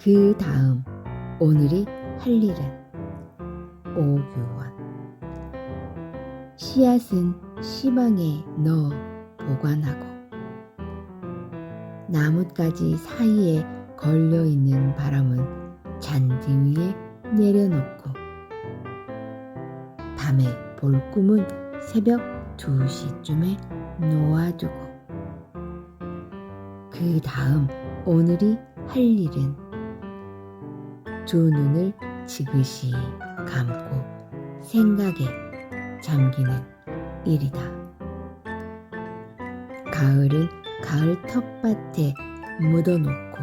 그 다음 오늘이 할 일은 오규원. 씨앗은 시방에 넣어 보관하고 나뭇가지 사이에 걸려 있는 바람은 잔디 위에 내려놓고 밤에 볼 꿈은 새벽 2시쯤에 놓아두고 그 다음 오늘이 할 일은 두 눈을 지그시 감고 생각에 잠기는 일이다. 가을은 가을 텃밭에 묻어놓고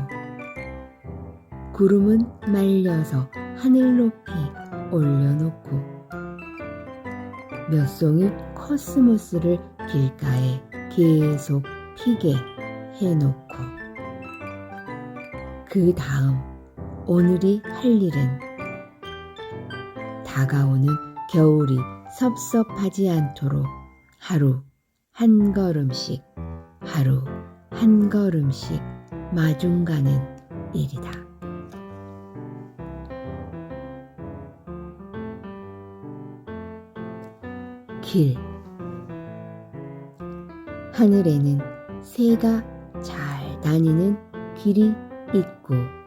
구름은 말려서 하늘 높이 올려놓고 몇 송이 코스모스를 길가에 계속 피게 해놓고 그 다음 오늘이 할 일은 다가오는 겨울이 섭섭하지 않도록 하루 한 걸음씩 하루 한 걸음씩 마중 가는 일이다. 길 하늘에는 새가 잘 다니는 길이 있고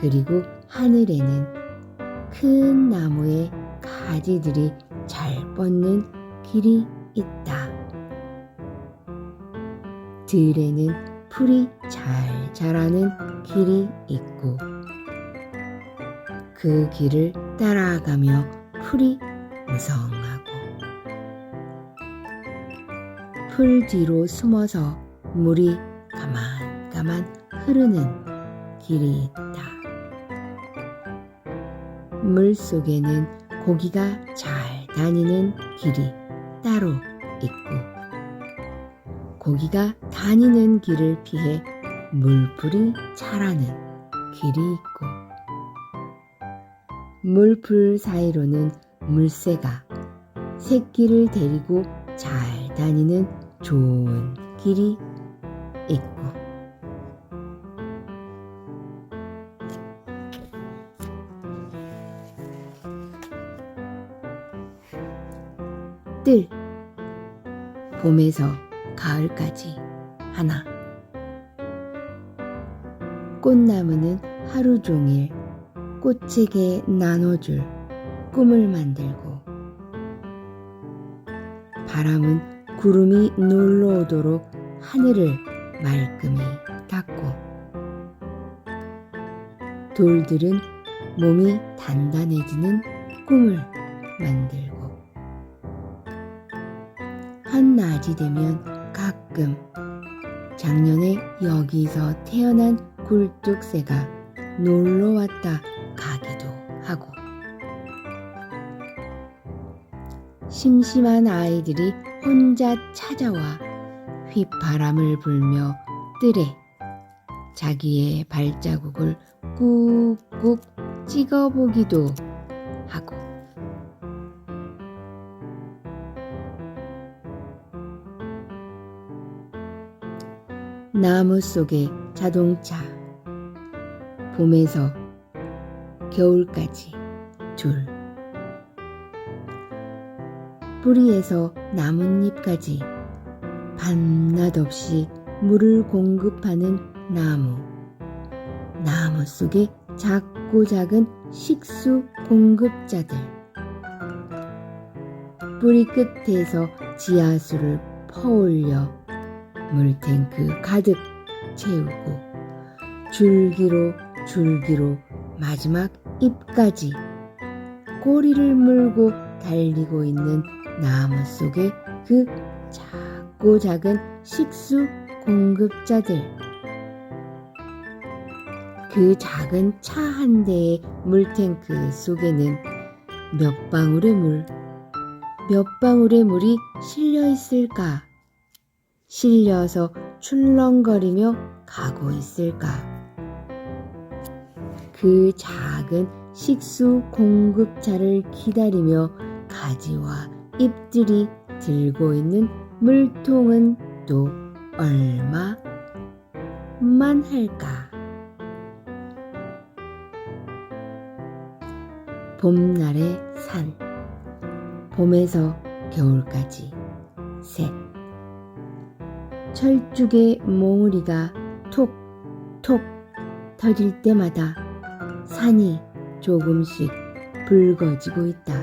그리고 하늘에는 큰 나무의 가지들이 잘 뻗는 길이 있다. 들에는 풀이 잘 자라는 길이 있고 그 길을 따라가며 풀이 무성하고 풀 뒤로 숨어서 물이 가만가만 흐르는 길이 있다. 물 속에는 고기가 잘 다니는 길이 따로 있고 고기가 다니는 길을 피해 물풀이 자라는 길이 있고 물풀 사이로는 물새가 새끼를 데리고 잘 다니는 좋은 길이 있고 뜰 봄에서 가을까지 하나. 꽃나무는 하루 종일 꽃에게 나눠줄 꿈을 만들고 바람은 구름이 놀러 오도록 하늘을 말끔히 닦고 돌들은 몸이 단단해지는 꿈을 만들고 한낮이 되면 가끔. 작년에 여기서 태어난 굴뚝새가 놀러 왔다 가기도 하고. 심심한 아이들이 혼자 찾아와 휘바람을 불며 뜰에 자기의 발자국을 꾹꾹 찍어보기도 하고 나무 속의 자동차. 봄에서 겨울까지 둘. 뿌리에서 나뭇잎까지 밤낮 없이 물을 공급하는 나무. 나무 속의 작고 작은 식수 공급자들. 뿌리 끝에서 지하수를 퍼올려 물탱크 가득 채우고 줄기로 줄기로 마지막 잎까지 꼬리를 물고 달리고 있는 나무 속의 그 작고 작은 식수 공급자들. 그 작은 차 한 대의 물탱크 속에는 몇 방울의 물, 몇 방울의 물이 실려 있을까? 실려서 출렁거리며 가고 있을까? 그 작은 식수 공급차를 기다리며 가지와 잎들이 들고 있는 물통은 또 얼마만 할까? 봄날의 산 봄에서 겨울까지 셋 철쭉의 몽우리가 톡톡 터질 때마다 산이 조금씩 붉어지고 있다.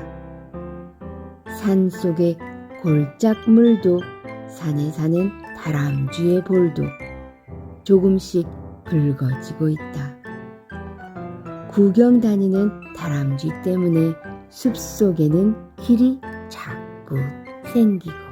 산 속의 골짝물도 산에 사는 다람쥐의 볼도 조금씩 붉어지고 있다. 구경 다니는 다람쥐 때문에 숲속에는 길이 자꾸 생기고